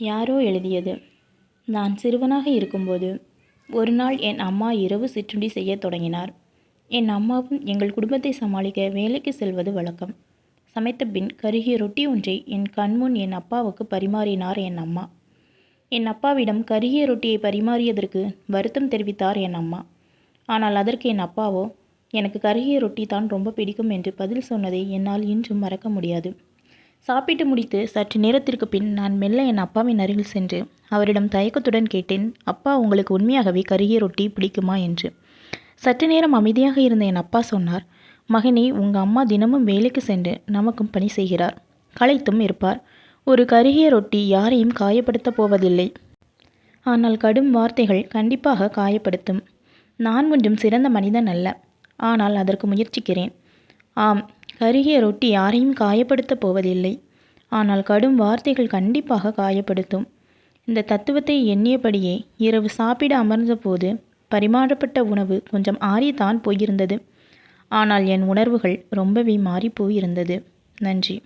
யாரோ எழுதியது. நான் சிறுவனாக இருக்கும்போது ஒரு நாள் என் அம்மா இரவு சிற்றுண்டி செய்யத் தொடங்கினார். என் அம்மாவும் எங்கள் குடும்பத்தை சமாளிக்க வேலைக்கு செல்வது வழக்கம். சமைத்த பின் கருகிய ரொட்டி ஒன்றை என் கண்முன் என் அப்பாவுக்கு பரிமாறினார் என் அம்மா. என் அப்பாவிடம் கருகிய ரொட்டியை பரிமாறியதற்கு வருத்தம் தெரிவித்தார் என் அம்மா. ஆனால் அதற்கு என் அப்பாவோ எனக்கு கருகிய ரொட்டி தான் ரொம்ப பிடிக்கும் என்று பதில் சொன்னதை என்னால் இன்றும் மறக்க முடியாது. சாப்பிட்டு முடித்து சற்று நேரத்திற்கு பின் நான் மெல்ல என் அப்பாவின் அருகில் சென்று அவரிடம் தயக்கத்துடன் கேட்டேன் அப்பா உங்களுக்கு உண்மையாகவே கருகிய ரொட்டி பிடிக்குமா? என்று. சற்று நேரம் அமைதியாக இருந்த என் அப்பா சொன்னார் மகனே உங்கள் அம்மா தினமும் வேலைக்கு சென்று நமக்கும் பணி செய்கிறார். களைத்தும் இருப்பார். ஒரு கருகிய ரொட்டி யாரையும் காயப்படுத்தப் போவதில்லை. ஆனால் கடும் வார்த்தைகள் கண்டிப்பாக காயப்படுத்தும். நான் ஒன்றும் சிறந்த மனிதன் அல்ல. ஆனால் அதற்கு முயற்சிக்கிறேன். ஆம் கருகிய ரொட்டி யாரையும் காயப்படுத்தப் போவதில்லை. ஆனால் கடும் வார்த்தைகள் கண்டிப்பாக காயப்படுத்தும். இந்த தத்துவத்தை எண்ணியபடியே இரவு சாப்பிட அமர்ந்தபோது பரிமாறப்பட்ட உணவு கொஞ்சம் ஆறித்தான் போயிருந்தது. ஆனால் என் உணர்வுகள் ரொம்பவே மாறிப் போயிருந்தது. நன்றி.